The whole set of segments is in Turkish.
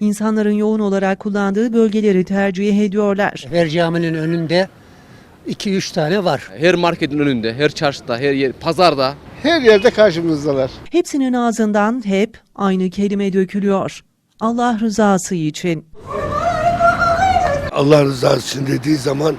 İnsanların yoğun olarak kullandığı bölgeleri tercih ediyorlar. Her caminin önünde 2-3 tane var. Her marketin önünde, her çarşıda, her yer, pazarda. Her yerde karşımızdalar. Hepsinin ağzından hep aynı kelime dökülüyor. Allah rızası için. Allah rızası için dediği zaman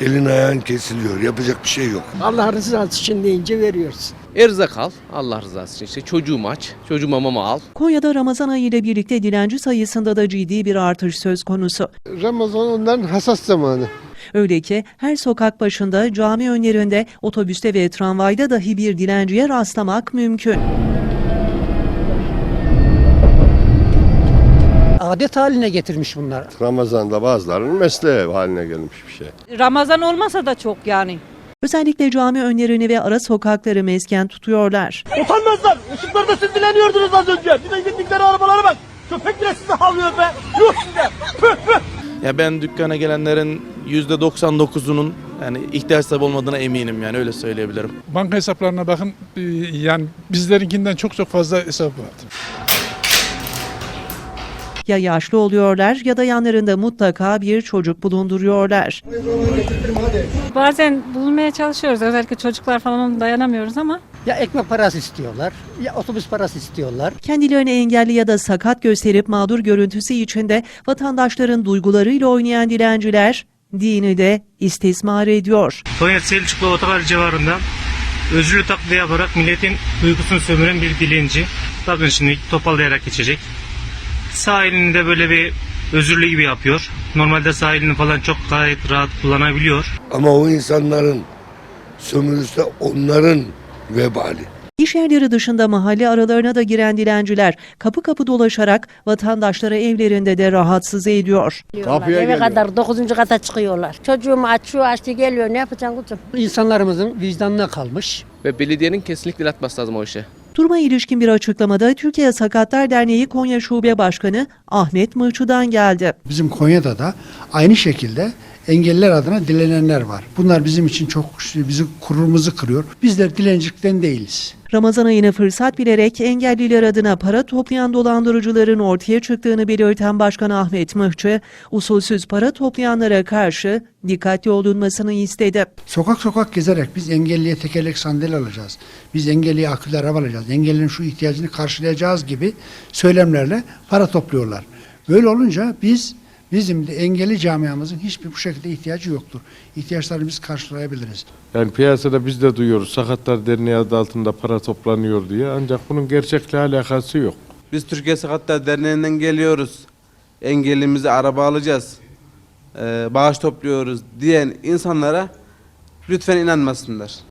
elin ayağın kesiliyor. Yapacak bir şey yok. Allah rızası için deyince veriyoruz. Erzak al, Allah rızası için. İşte çocuğum aç, çocuğuma mama al. Konya'da Ramazan ayı ile birlikte dilenci sayısında da ciddi bir artış söz konusu. Ramazan onların hassas zamanı. Öyle ki her sokak başında, cami önlerinde, otobüste ve tramvayda dahi bir dilenciye rastlamak mümkün. Adet haline getirmiş bunlar. Ramazan'da bazılarının mesleği haline gelmiş bir şey. Ramazan olmasa da çok yani. Özellikle cami önlerini ve ara sokakları mesken tutuyorlar. Utanmazlar. Işıklarda siz dileniyordunuz az önce. Bir de gittikleri arabalara bak. Köpek bile sizi havlıyor be. Yuh size. Püh püh. Ya ben dükkana gelenlerin %99'unun yani ihtiyaç sahibi olmadığına eminim yani öyle söyleyebilirim. Banka hesaplarına bakın yani bizlerinkinden çok çok fazla hesap vardı. Ya yaşlı oluyorlar ya da yanlarında mutlaka bir çocuk bulunduruyorlar. Bazen bulmaya çalışıyoruz. Özellikle çocuklar falan dayanamıyoruz ama Ya ekmek parası istiyorlar, ya otobüs parası istiyorlar. Kendilerini engelli ya da sakat gösterip mağdur görüntüsü içinde vatandaşların duygularıyla oynayan dilenciler dini de istismar ediyor. Konya Selçuklu Otogar civarında özürlü taklidi yaparak milletin duygusunu sömüren bir dilenci. Bakın şimdi topallayarak geçecek. Sağ elini de böyle bir özürlü gibi yapıyor. Normalde sağ elini falan çok gayet rahat kullanabiliyor. Ama o insanların sömürüsü de onların vebali. İş yerleri dışında mahalle aralarına da giren dilenciler kapı kapı dolaşarak vatandaşları evlerinde de rahatsız ediyor. Kapıya Eve geliyor. kadar 9. kata çıkıyorlar. Çocuğum açıyor açtı geliyor ne yapacaksın kuzum? İnsanlarımızın vicdanına kalmış. Ve belediyenin kesinlikle atması lazım o işe. Duruma ilişkin bir açıklamada Türkiye Sakatlar Derneği Konya Şube Başkanı Ahmet Mırçı'dan geldi. Bizim Konya'da da aynı şekilde engelliler adına dilenenler var. Bunlar bizim için çok bizi gururumuzu kırıyor. Bizler dilencilikten değiliz. Ramazan ayını fırsat bilerek engelliler adına para toplayan dolandırıcıların ortaya çıktığını belirten Başkan Ahmet Mıhçı, usulsüz para toplayanlara karşı dikkatli olunmasını istedi. Sokak sokak gezerek biz engelliye tekerlek sandalye alacağız. Biz engelliye akülü araba alacağız. Engellinin şu ihtiyacını karşılayacağız gibi söylemlerle para topluyorlar. Böyle olunca biz bizim de engelli camiamızın hiçbir bu şekilde ihtiyacı yoktur. İhtiyaçlarını biz karşılayabiliriz. Yani piyasada biz de duyuyoruz. Sakatlar Derneği adı altında para toplanıyor diye. Ancak bunun gerçekle alakası yok. Biz Türkiye Sakatlar Derneği'nden geliyoruz. Engellimize araba alacağız. Ee, bağış topluyoruz diyen insanlara lütfen inanmasınlar.